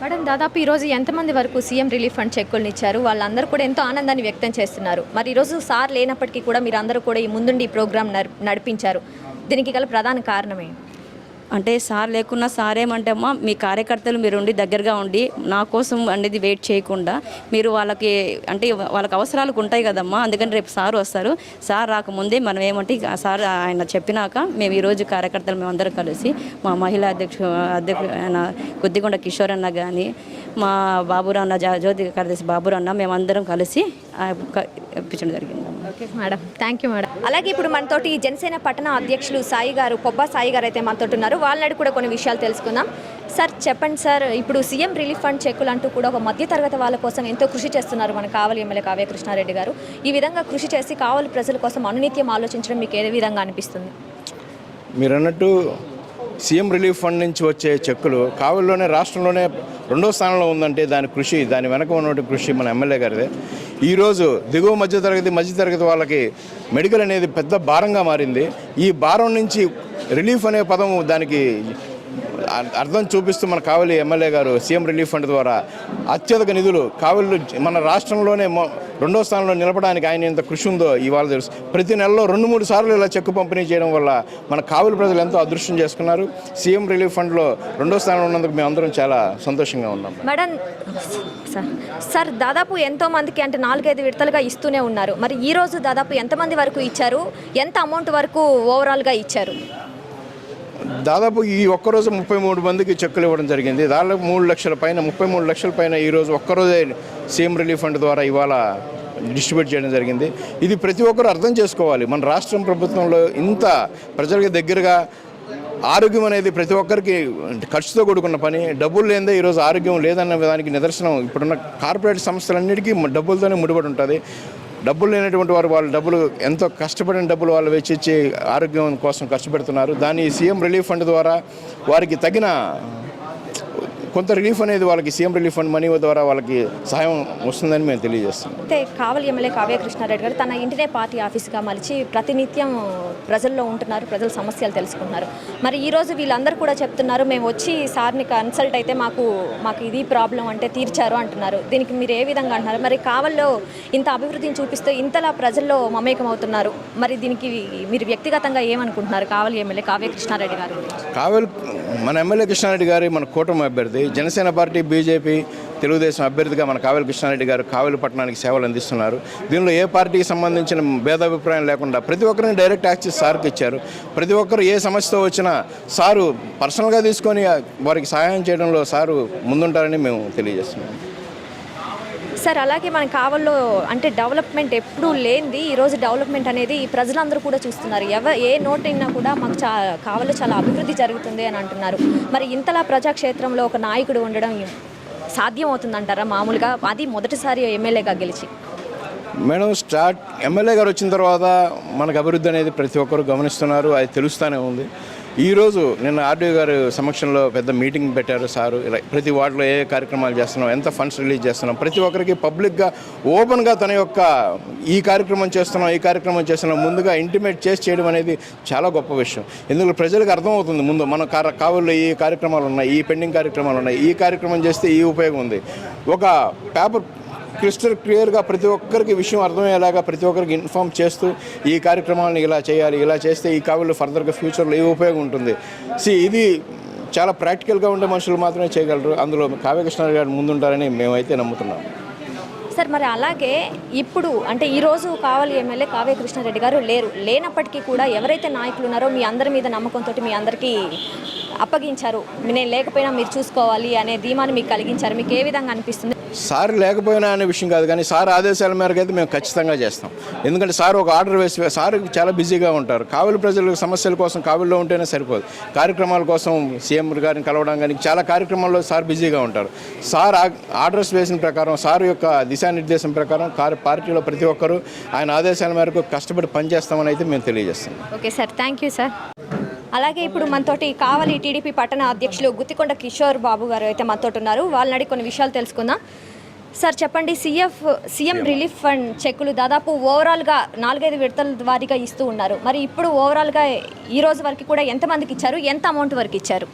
మేడం దాదాపు ఈరోజు ఎంతమంది వరకు సీఎం రిలీఫ్ ఫండ్ చెక్కులను ఇచ్చారు? వాళ్ళందరూ కూడా ఎంతో ఆనందాన్ని వ్యక్తం చేస్తున్నారు. మరి ఈరోజు సార్ లేనప్పటికీ కూడా మీరు అందరూ కూడా ఈ ముందుండి ఈ ప్రోగ్రాం నడిపించారు. దీనికి గల ప్రధాన కారణమే అంటే సార్ లేకున్నా సార్ ఏమంటే అమ్మా మీ కార్యకర్తలు మీరు ఉండి దగ్గరగా ఉండి నా కోసం అనేది వెయిట్ చేయకుండా మీరు వాళ్ళకి అంటే వాళ్ళకి అవసరాలకు ఉంటాయి కదమ్మా అందుకని రేపు సార్ వస్తారు. సార్ రాకముందే మనం ఏమంటే సార్ ఆయన చెప్పినాక మేము ఈరోజు కార్యకర్తలు మేమందరం కలిసి మా మహిళా అధ్యక్ష అధ్యక్ష ఆయన కొద్దిగొండ కిషోర్ అన్న కానీ మా జా- జ్యోతి కార్యదర్శి బాబురావు అన్న మేమందరం కలిసి ఇప్పించడం జరిగింది. Okay madam. Thank you madam. అలాగే ఇప్పుడు మనతోటి జనసేన పట్టణ అధ్యక్షులు సాయి గారు పొబ్బా సాయి గారు అయితే మనతో ఉన్నారు. వాళ్ళని కూడా కొన్ని విషయాలు తెలుసుకుందాం. సార్ చెప్పండి సార్ ఇప్పుడు సీఎం రిలీఫ్ ఫండ్ చెక్కులు అంటూ కూడా ఒక మధ్య తరగతి వాళ్ళ కోసం ఎంతో కృషి చేస్తున్నారు మన కావలి ఎమ్మెల్యే కావ్య కృష్ణారెడ్డి గారు. ఈ విధంగా కృషి చేసి కావలి ప్రజల కోసం అనునిత్యం ఆలోచించడం మీకు ఏ విధంగా అనిపిస్తుంది? మీరు అన్నట్టు సీఎం రిలీఫ్ ఫండ్ నుంచి వచ్చే చెక్కులు కావలిలోనే రాష్ట్రంలోనే రెండో స్థానంలో ఉందంటే దాని కృషి దాని వెనక ఉన్నటువంటి కృషి మన ఎమ్మెల్యే గారిదే. ఈరోజు దిగువ మధ్యతరగతి మధ్యతరగతి వాళ్ళకి మెడికల్ అనేది పెద్ద భారంగా మారింది. ఈ భారం నుంచి రిలీఫ్ అనే పదం దానికి అర్థం చూపిస్తూ మన కావలి ఎమ్మెల్యే గారు సీఎం రిలీఫ్ ఫండ్ ద్వారా అత్యధిక నిధులు కావలిలో మన రాష్ట్రంలోనే రెండో స్థానంలో నిలపడానికి ఆయన ఎంత కృషి ఉందో ఇవాళ తెలుసు. ప్రతి నెలలో రెండు మూడు సార్లు ఇలా చెక్కు పంపిణీ చేయడం వల్ల మన కావలి ప్రజలు ఎంతో అదృష్టం చేసుకున్నారు. సీఎం రిలీఫ్ ఫండ్లో రెండో స్థానంలో ఉన్నందుకు మేము అందరం చాలా సంతోషంగా ఉన్నాం. మేడం సార్ సార్ దాదాపు ఎంతో మందికి అంటే నాలుగైదు విడతలుగా ఇస్తూనే ఉన్నారు. మరి ఈ రోజు దాదాపు ఎంతమంది వరకు ఇచ్చారు? ఎంత అమౌంట్ వరకు ఓవరాల్గా ఇచ్చారు? దాదాపు ఈ ఒక్కరోజు ముప్పై మూడు మందికి చెక్కులు ఇవ్వడం జరిగింది. దాదాపు మూడు లక్షల పైన ముప్పై మూడు లక్షల పైన ఈరోజు ఒక్కరోజే సీఎం రిలీఫ్ ఫండ్ ద్వారా ఇవాళ డిస్ట్రిబ్యూట్ చేయడం జరిగింది. ఇది ప్రతి ఒక్కరు అర్థం చేసుకోవాలి. మన రాష్ట్రం ప్రభుత్వంలో ఇంత ప్రజలకు దగ్గరగా ఆరోగ్యం అనేది ప్రతి ఒక్కరికి ఖర్చుతో కూడుకున్న పని. డబ్బులు లేదే ఈరోజు ఆరోగ్యం లేదన్న దానికి నిదర్శనం. ఇప్పుడున్న కార్పొరేట్ సంస్థలన్నిటికీ డబ్బులతోనే ముడిపడి ఉంటుంది. డబ్బులు లేనటువంటి వారు వాళ్ళు డబ్బులు ఎంతో కష్టపడిన డబ్బులు వాళ్ళు వెచ్చిచ్చి ఆరోగ్యం కోసం కష్టపెడుతున్నారు దాన్ని సీఎం రిలీఫ్ ఫండ్ ద్వారా వారికి తగిన కొంత రిలీఫ్ అనేది వాళ్ళకి సీఎం రిలీఫ్ ఫండ్ మనీ ద్వారా వాళ్ళకి సహాయం వస్తుందని మేము తెలియజేస్తున్నాం. అయితే కావలి ఎమ్మెల్యే కావ్య కృష్ణారెడ్డి గారు తన ఇంటినే పార్టీ ఆఫీస్గా మలిచి ప్రతినిత్యం ప్రజల్లో ఉంటున్నారు ప్రజల సమస్యలు తెలుసుకుంటున్నారు. మరి ఈ రోజు వీళ్ళందరూ కూడా చెప్తున్నారు మేము వచ్చి సార్ని కన్సల్ట్ అయితే మాకు మాకు ఇది ప్రాబ్లం అంటే తీర్చారు అంటున్నారు. దీనికి మీరు ఏ విధంగా అంటున్నారు? మరి కావల్లో ఇంత అభివృద్ధిని చూపిస్తూ ఇంతలా ప్రజల్లో మమేకం అవుతున్నారు మరి దీనికి మీరు వ్యక్తిగతంగా ఏమనుకుంటున్నారు కావలి ఎమ్మెల్యే కావ్య కృష్ణారెడ్డి గారు? కావలి మన ఎమ్మెల్యే కృష్ణారెడ్డి గారి మన కూటమి అభ్యర్థి జనసేన పార్టీ బీజేపీ తెలుగుదేశం అభ్యర్థిగా మన కావలి కృష్ణారెడ్డి గారు కావేలి పట్టణానికి సేవలు అందిస్తున్నారు. దీనిలో ఏ పార్టీకి సంబంధించిన భేదాభిప్రాయం లేకుండా ప్రతి ఒక్కరిని డైరెక్ట్ యాక్సెస్ సార్కి ఇచ్చారు. ప్రతి ఒక్కరు ఏ సమస్యతో వచ్చినా సారు పర్సనల్గా తీసుకొని వారికి సహాయం చేయడంలో సారు ముందుంటారని మేము తెలియజేస్తున్నాం. సార్ అలాగే మన కావల్లో అంటే డెవలప్మెంట్ ఎప్పుడూ లేనిది ఈరోజు డెవలప్మెంట్ అనేది ప్రజలందరూ కూడా చూస్తున్నారు. ఎవ ఏ నోట్ అయినా కూడా మాకు చా కావల్లో చాలా అభివృద్ధి జరుగుతుంది అని అంటున్నారు. మరి ఇంతలా ప్రజాక్షేత్రంలో ఒక నాయకుడు ఉండడం సాధ్యం అవుతుందంటారా మామూలుగా? అది మొదటిసారి ఎమ్మెల్యేగా గెలిచి. మేడం స్టార్ట్ ఎమ్మెల్యే గారు వచ్చిన తర్వాత మనకు అభివృద్ధి అనేది ప్రతి ఒక్కరు గమనిస్తున్నారు. అది తెలుస్తూనే ఉంది. ఈరోజు నిన్న ఆర్డీఓ గారు సమక్షంలో పెద్ద మీటింగ్ పెట్టారు సారు. ఇలా ప్రతి వార్డులో ఏ కార్యక్రమాలు చేస్తున్నాం ఎంత ఫండ్స్ రిలీజ్ చేస్తున్నాం ప్రతి ఒక్కరికి పబ్లిక్గా ఓపెన్గా తన యొక్క ఈ కార్యక్రమం చేస్తున్నాం ఈ కార్యక్రమం చేస్తున్నాం ముందుగా ఇంటిమేట్ చేసి చేయడం అనేది చాలా గొప్ప విషయం. ఎందుకంటే ప్రజలకు అర్థమవుతుంది ముందు మన కావుల్లో ఈ కార్యక్రమాలు ఉన్నాయి ఈ పెండింగ్ కార్యక్రమాలు ఉన్నాయి ఈ కార్యక్రమం చేస్తే ఈ ఉపయోగం ఉంది. ఒక పేపర్ క్రిస్టల్ క్లియర్గా ప్రతి ఒక్కరికి విషయం అర్థమయ్యేలాగా ప్రతి ఒక్కరికి ఇన్ఫామ్ చేస్తూ ఈ కార్యక్రమాలను ఇలా చేయాలి ఇలా చేస్తే ఈ కావులు ఫర్దర్గా ఫ్యూచర్లో ఏ ఉపయోగం ఉంటుంది. సి ఇది చాలా ప్రాక్టికల్గా ఉండే మనుషులు మాత్రమే చేయగలరు. అందులో కావ్యకృష్ణ గారు ముందుంటారని మేమైతే నమ్ముతున్నాం. సార్ మరి అలాగే ఇప్పుడు అంటే ఈరోజు కావలి కావాలి ఎమ్మెల్యే కావ్య కృష్ణారెడ్డి గారు లేరు. లేనప్పటికీ కూడా ఎవరైతే నాయకులు ఉన్నారో మీ అందరి మీద నమ్మకంతో మీ అందరికీ అప్పగించారు. నేను లేకపోయినా మీరు చూసుకోవాలి అనే ధీమాని మీకు కలిగించారు. మీకు ఏ విధంగా అనిపిస్తుంది? సార్ లేకపోయినా అనే విషయం కాదు కానీ సార్ ఆదేశాల మేరకు అయితే మేము ఖచ్చితంగా చేస్తాం. ఎందుకంటే సార్ ఒక ఆర్డర్ వేసి సార్ చాలా బిజీగా ఉంటారు. కావలి ప్రజల సమస్యల కోసం కావలిలో ఉంటేనే సరిపోదు. కార్యక్రమాల కోసం సీఎం గారిని కలవడం కానీ చాలా కార్యక్రమాల్లో సార్ బిజీగా ఉంటారు. సార్ ఆ- ఆర్డర్స్ వేసిన ప్రకారం సార్ యొక్క దిశానిర్దేశం ప్రకారం కారు పార్టీలో ప్రతి ఒక్కరూ ఆయన ఆదేశాల మేరకు కష్టపడి పనిచేస్తామని అయితే మేము తెలియజేస్తాం okay sir thank you sir. అలాగే ఇప్పుడు మనతోటి కావలి టీడీపీ పట్టణ అధ్యక్షులు గుత్తికొండ కిషోర్ బాబు గారు అయితే మనతోటి ఉన్నారు. వాళ్ళని అడిగి కొన్ని విషయాలు తెలుసుకుందాం. సార్ చెప్పండి సీఎఫ్ సీఎం రిలీఫ్ ఫండ్ చెక్కులు దాదాపు ఓవరాల్గా నాలుగైదు విడతల వారీగా ఇస్తూ ఉన్నారు. మరి ఇప్పుడు ఓవరాల్గా ఈ రోజు వరకు కూడా ఎంతమందికి ఇచ్చారు? ఎంత అమౌంట్ వరకు ఇచ్చారు?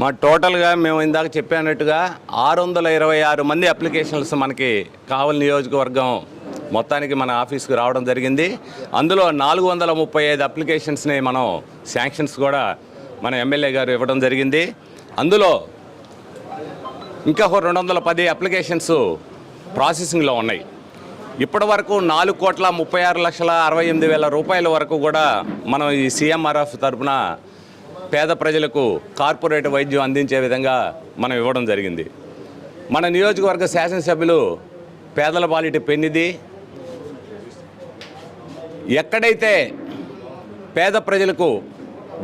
మా టోటల్గా మేము ఇందాక చెప్పినట్టుగా ఆరు వందల ఇరవై ఆరు మంది అప్లికేషన్స్ మనకి కావలి నియోజకవర్గం మొత్తానికి మన ఆఫీస్కి రావడం జరిగింది. అందులో నాలుగు వందల ముప్పై ఐదు అప్లికేషన్స్ని మనం శాంక్షన్స్ కూడా మన ఎమ్మెల్యే గారు ఇవ్వడం జరిగింది. అందులో ఇంకా ఒక రెండు వందల పది అప్లికేషన్స్ ప్రాసెసింగ్లో ఉన్నాయి. ఇప్పటి వరకు నాలుగు కోట్ల ముప్పై ఆరు లక్షల అరవై ఎనిమిది వేల రూపాయల వరకు కూడా మనం ఈ సీఎంఆర్ఎఫ్ తరపున పేద ప్రజలకు కార్పొరేట్ వైద్యం అందించే విధంగా మనం ఇవ్వడం జరిగింది. మన నియోజకవర్గ శాసనసభ్యులు పేదల పాలిటి పెన్నిది ఎక్కడైతే పేద ప్రజలకు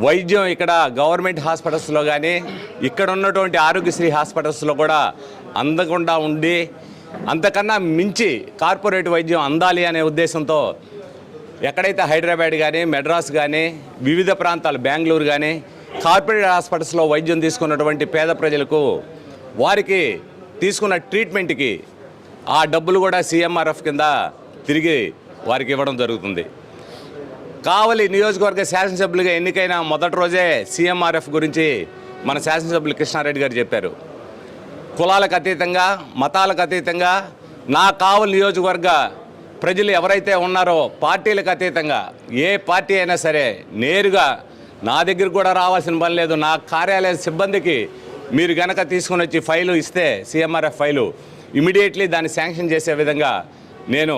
వైద్యం ఇక్కడ గవర్నమెంట్ హాస్పిటల్స్లో కానీ ఇక్కడ ఉన్నటువంటి ఆరోగ్యశ్రీ హాస్పిటల్స్లో కూడా అందకుండా ఉండి అంతకన్నా మించి కార్పొరేట్ వైద్యం అందాలి అనే ఉద్దేశంతో ఎక్కడైతే హైదరాబాద్ కానీ మెడ్రాస్ కానీ వివిధ ప్రాంతాలు బెంగళూరు కానీ కార్పొరేట్ హాస్పిటల్స్లో వైద్యం తీసుకున్నటువంటి పేద ప్రజలకు వారికి తీసుకున్న ట్రీట్మెంట్కి ఆ డబ్బులు కూడా సీఎంఆర్ఎఫ్ కింద తిరిగి వారికి ఇవ్వడం జరుగుతుంది. కావలి నియోజకవర్గ శాసనసభ్యులుగా ఎన్నికైన మొదటి రోజే సీఎంఆర్ఎఫ్ గురించి మన శాసనసభ్యులు కృష్ణారెడ్డి గారు చెప్పారు. కులాలకు అతీతంగా మతాలకు అతీతంగా నా కావలి నియోజకవర్గ ప్రజలు ఎవరైతే ఉన్నారో పార్టీలకు అతీతంగా ఏ పార్టీ అయినా సరే నేరుగా నా దగ్గర కూడా రావాల్సిన పని లేదు. నా కార్యాలయ సిబ్బందికి మీరు గనక తీసుకుని వచ్చి ఫైలు ఇస్తే సీఎంఆర్ఎఫ్ ఫైలు ఇమీడియట్లీ దాన్ని శాంక్షన్ చేసే విధంగా నేను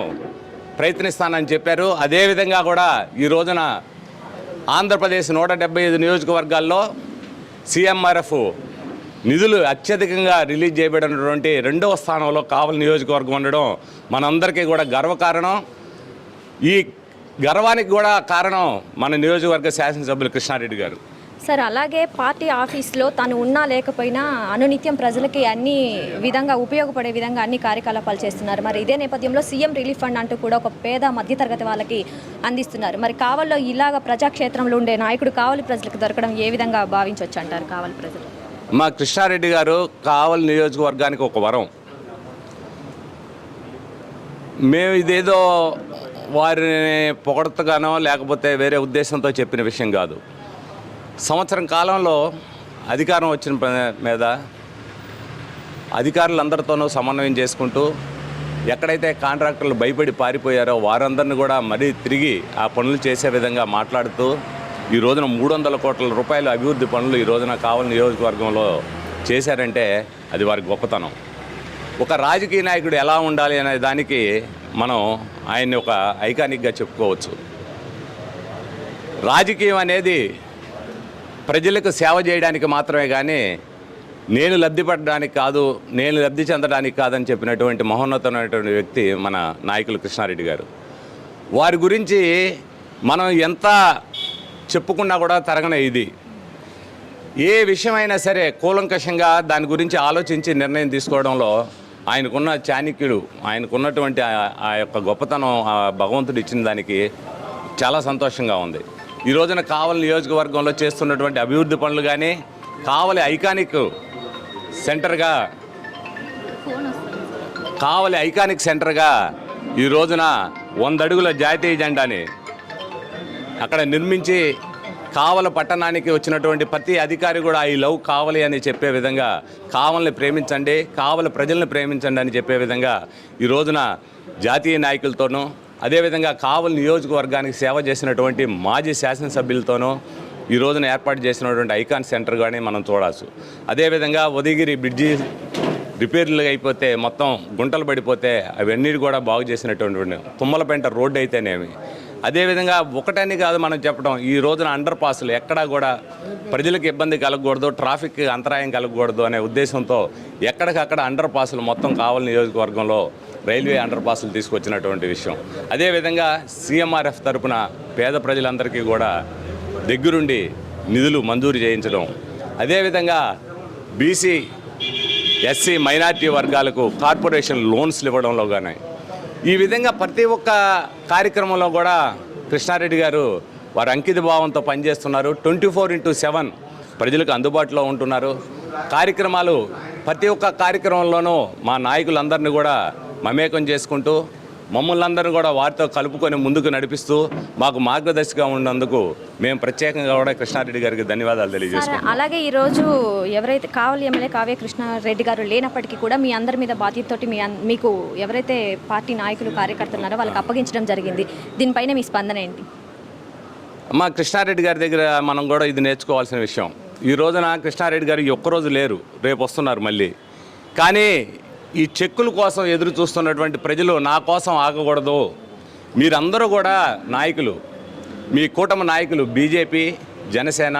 ప్రయత్నిస్తానని చెప్పారు. అదేవిధంగా కూడా ఈ రోజున ఆంధ్రప్రదేశ్ నూట డెబ్బై ఐదు నియోజకవర్గాల్లో సీఎంఆర్ఎఫ్ నిధులు అత్యధికంగా రిలీజ్ చేయబడినటువంటి రెండవ స్థానంలో కావలి నియోజకవర్గం ఉండడం మనందరికీ కూడా గర్వకారణం. ఈ గర్వానికి కూడా కారణం మన నియోజకవర్గ శాసనసభ్యులు కృష్ణారెడ్డి గారు. సార్ అలాగే పార్టీ ఆఫీస్లో తను ఉన్నా లేకపోయినా అనునిత్యం ప్రజలకి అన్ని విధంగా ఉపయోగపడే విధంగా అన్ని కార్యకలాపాలు చేస్తున్నారు. మరి ఇదే నేపథ్యంలో సీఎం రిలీఫ్ ఫండ్ అంటూ కూడా ఒక పేద మధ్యతరగతి వాళ్ళకి అందిస్తున్నారు. మరి కావల్లో ఇలాగ ప్రజాక్షేత్రంలో ఉండే నాయకుడు కావలి ప్రజలకు దొరకడం ఏ విధంగా భావించవచ్చు అంటారు కావలి ప్రజలు? మా కృష్ణారెడ్డి గారు కావలి నియోజకవర్గానికి ఒక వరం. మేము ఇదేదో వారిని పొగడతగానో లేకపోతే వేరే ఉద్దేశంతో చెప్పిన విషయం కాదు. సంవత్సరం కాలంలో అధికారం వచ్చిన మీద అధికారులందరితోనూ సమన్వయం చేసుకుంటూ ఎక్కడైతే కాంట్రాక్టర్లు భయపడి పారిపోయారో వారందరిని కూడా మరీ తిరిగి ఆ పనులు చేసే విధంగా మాట్లాడుతూ ఈ రోజున మూడు వందల కోట్ల రూపాయల అభివృద్ధి పనులు ఈ రోజున కావలి నియోజకవర్గంలో చేశారంటే అది వారి గొప్పతనం. ఒక రాజకీయ నాయకుడు ఎలా ఉండాలి అనే దానికి మనం ఆయన్ని ఒక ఐకానిక్గా చెప్పుకోవచ్చు. రాజకీయం అనేది ప్రజలకు సేవ చేయడానికి మాత్రమే కానీ నేను లబ్ధి పడడానికి కాదు నేను లబ్ధి చెందడానికి కాదని చెప్పినటువంటి మహోన్నతమైనటువంటి వ్యక్తి మన నాయకులు కృష్ణారెడ్డి గారు. వారి గురించి మనం ఎంత చెప్పుకున్నా కూడా తరగన ఇది. ఏ విషయమైనా సరే కూలంకషంగా దాని గురించి ఆలోచించి నిర్ణయం తీసుకోవడంలో ఆయనకున్న చాణక్యుడు ఆయనకున్నటువంటి ఆ- యొక్క గొప్పతనం ఆ భగవంతుడు ఇచ్చిన దానికి చాలా సంతోషంగా ఉంది. ఈ రోజున కావలి నియోజకవర్గంలో చేస్తున్నటువంటి అభివృద్ధి పనులు కానీ కావలి ఐకానిక్ సెంటర్గా కావలి ఐకానిక్ సెంటర్గా ఈ రోజున వంద అడుగుల జాతీయ జెండాని అక్కడ నిర్మించి కావల పట్టణానికి వచ్చినటువంటి ప్రతి అధికారి కూడా ఈ లవ్ కావలి అని చెప్పే విధంగా కావల్ని ప్రేమించండి కావల ప్రజల్ని ప్రేమించండి అని చెప్పే విధంగా ఈ రోజున జాతీయ నాయకులతోనూ అదేవిధంగా కావలి నియోజకవర్గానికి సేవ చేసినటువంటి మాజీ శాసనసభ్యులతోనూ ఈ రోజున ఏర్పాటు చేసినటువంటి ఐకాన్ సెంటర్ కానీ మనం చూడవచ్చు అదేవిధంగా ఉదయగిరి బ్రిడ్జి రిపేర్లు అయిపోతే మొత్తం గుంటలు పడిపోతే అవన్నీ కూడా బాగు చేసినటువంటి తుమ్మలపేంట రోడ్డు అయితేనేమి. అదేవిధంగా ఒకటని కాదు మనం చెప్పడం ఈ రోజున అండర్ పాస్లు ఎక్కడా కూడా ప్రజలకు ఇబ్బంది కలగకూడదు ట్రాఫిక్ అంతరాయం కలగకూడదు అనే ఉద్దేశంతో ఎక్కడికక్కడ అండర్ పాసులు మొత్తం కావాలి నియోజకవర్గంలో రైల్వే అండర్ పాసులు తీసుకొచ్చినటువంటి విషయం. అదేవిధంగా సీఎంఆర్ఎఫ్ తరపున పేద ప్రజలందరికీ కూడా దగ్గరుండి నిధులు మంజూరు చేయించడం. అదేవిధంగా బీసీ ఎస్సీ మైనార్టీ వర్గాలకు కార్పొరేషన్ లోన్స్లు ఇవ్వడంలో కానీ ఈ విధంగా ప్రతి ఒక్క కార్యక్రమంలో కూడా కృష్ణారెడ్డి గారు వారు అంకిత భావంతో పనిచేస్తున్నారు. ట్వంటీ ఫోర్ ఇంటూ సెవెన్ ప్రజలకు అందుబాటులో ఉంటున్నారు. కార్యక్రమాలు ప్రతి ఒక్క కార్యక్రమంలోనూ మా నాయకులందరినీ కూడా మమేకం చేసుకుంటూ మమ్మల్ని అందరినీ కూడా వారితో కలుపుకొని ముందుకు నడిపిస్తూ మాకు మార్గదర్శిగా ఉన్నందుకు మేము ప్రత్యేకంగా కూడా కృష్ణారెడ్డి గారికి ధన్యవాదాలు సార్ తెలియజేసుకుంటాం అలాగే ఈరోజు ఎవరైతే కావలి ఎమ్మెల్యే కావ్య కృష్ణారెడ్డి గారు లేనప్పటికీ కూడా మీ అందరి మీద బాధ్యతతోటి మీ మీకు ఎవరైతే పార్టీ నాయకులు కార్యకర్తలు ఉన్నారో వాళ్ళకి అప్పగించడం జరిగింది. దీనిపైన మీ స్పందన ఏంటి? అమ్మ కృష్ణారెడ్డి గారి దగ్గర మనం కూడా ఇది నేర్చుకోవాల్సిన విషయం. ఈ రోజున కృష్ణారెడ్డి గారు ఒక్కరోజు లేరు. రేపు వస్తున్నారు మళ్ళీ. కానీ ఈ చెక్కుల కోసం ఎదురు చూస్తున్నటువంటి ప్రజలు నా కోసం ఆగకూడదు. మీరందరూ కూడా నాయకులు మీ కూటమి నాయకులు బీజేపీ జనసేన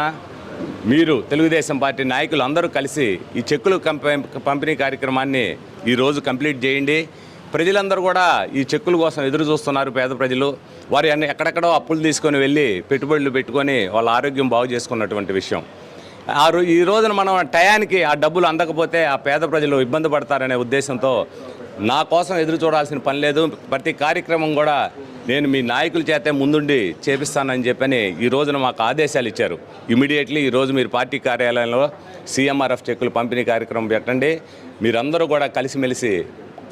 మీరు తెలుగుదేశం పార్టీ నాయకులు అందరూ కలిసి ఈ చెక్కులు పంపిణీ కార్యక్రమాన్ని ఈరోజు కంప్లీట్ చేయండి. ప్రజలందరూ కూడా ఈ చెక్కుల కోసం ఎదురు చూస్తున్నారు పేద ప్రజలు. వారి ఎక్కడెక్కడో అప్పులు తీసుకొని వెళ్ళి పెట్టుబడులు పెట్టుకొని వాళ్ళ ఆరోగ్యం బాగు చేసుకున్నటువంటి విషయం. ఆ రో ఈ రోజున మనం టయానికి ఆ డబ్బులు అందకపోతే ఆ పేద ప్రజలు ఇబ్బంది పడతారనే ఉద్దేశంతో నా కోసం ఎదురు చూడాల్సిన పని లేదు. ప్రతి కార్యక్రమం కూడా నేను మీ నాయకుల చేతే ముందుండి చేపిస్తానని చెప్పని ఈ రోజున మాకు ఆదేశాలు ఇచ్చారు. ఇమీడియట్లీ ఈరోజు మీరు పార్టీ కార్యాలయంలో సీఎంఆర్ఎఫ్ చెక్కులు పంపిణీ కార్యక్రమం పెట్టండి. మీరందరూ కూడా కలిసిమెలిసి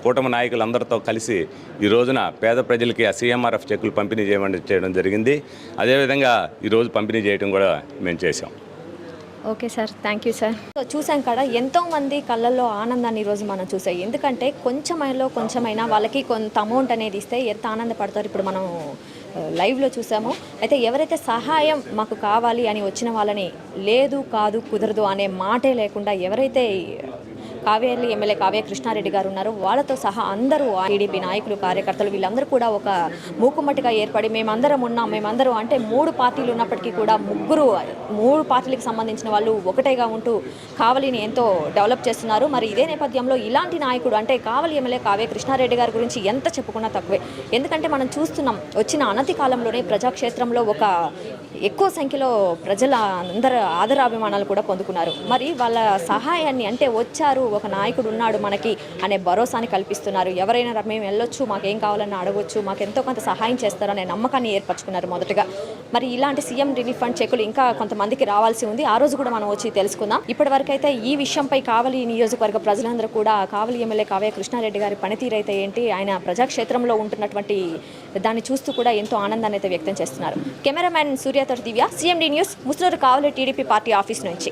కూటమి నాయకులందరితో కలిసి ఈ రోజున పేద ప్రజలకి ఆ సీఎంఆర్ఎఫ్ చెక్కులు పంపిణీ చేయమని చేయడం జరిగింది. అదేవిధంగా ఈరోజు పంపిణీ చేయడం కూడా మేము చేసాం okay sir thank you sir. So చూసాం కదా ఎంతో మంది కళ్ళల్లో ఆనందాన్ని ఈరోజు మనం చూసాం. ఎందుకంటే కొంచెమైనా కొంచెమైనా వాళ్ళకి కొంత అమౌంట్ అనేది ఇస్తే ఎంత ఆనందపడతారు ఇప్పుడు మనం లైవ్లో చూసాము. అయితే ఎవరైతే సహాయం మాకు కావాలి అని వచ్చిన వాళ్ళని లేదు కాదు కుదరదు అనే మాటే లేకుండా ఎవరైతే కావేరి ఎమ్మెల్యే కావ్య కృష్ణారెడ్డి గారు ఉన్నారు. వాళ్ళతో సహా అందరూ టీడీపీ నాయకులు కార్యకర్తలు వీళ్ళందరూ కూడా ఒక మూకుమ్మటిగా ఏర్పడి మేమందరం ఉన్నాం. మేమందరం అంటే మూడు పార్టీలు ఉన్నప్పటికీ కూడా ముగ్గురు మూడు పార్టీలకు సంబంధించిన వాళ్ళు ఒకటేగా ఉంటూ కావలిని ఎంతో డెవలప్ చేస్తున్నారు. మరి ఇదే నేపథ్యంలో ఇలాంటి నాయకుడు అంటే కావలి ఎమ్మెల్యే కావ్య కృష్ణారెడ్డి గారి గురించి ఎంత చెప్పుకున్నా తక్కువే. ఎందుకంటే మనం చూస్తున్నాం వచ్చిన అనతి కాలంలోనే ప్రజాక్షేత్రంలో ఒక ఎక్కువ సంఖ్యలో ప్రజల అందరు ఆదరాభిమానాలు కూడా పొందుకున్నారు. మరి వాళ్ళ సహాయాన్ని అంటే వచ్చారు ఒక నాయకుడు ఉన్నాడు మనకి అనే భరోసాని కల్పిస్తున్నారు. ఎవరైనా మేము వెళ్ళొచ్చు మాకేం కావాలన్నా అడగొచ్చు మాకు ఎంతో కొంత సహాయం చేస్తారు అనే నమ్మకాన్ని ఏర్పరచుకున్నారు మొదటగా. మరి ఇలాంటి సీఎం రిలీఫ్ ఫండ్ చెక్కులు ఇంకా కొంతమందికి రావాల్సి ఉంది. ఆ రోజు కూడా మనం వచ్చి తెలుసుకుందాం. ఇప్పటి వరకు అయితే ఈ విషయంపై కావలి నియోజకవర్గ ప్రజలందరూ కూడా కావలి ఎమ్మెల్యే కావ్య కృష్ణారెడ్డి గారి పనితీరు అయితే ఏంటి ఆయన ప్రజాక్షేత్రంలో ఉంటున్నటువంటి దాన్ని చూస్తూ కూడా ఎంతో ఆనందాన్ని అయితే వ్యక్తం చేస్తున్నారు. Cameraman సూర్యతో Divya CMD news Musluru Kavali TDP party office నుంచి.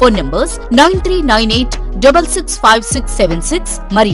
Phone numbers nine three nine eight double six five six seven six మరియు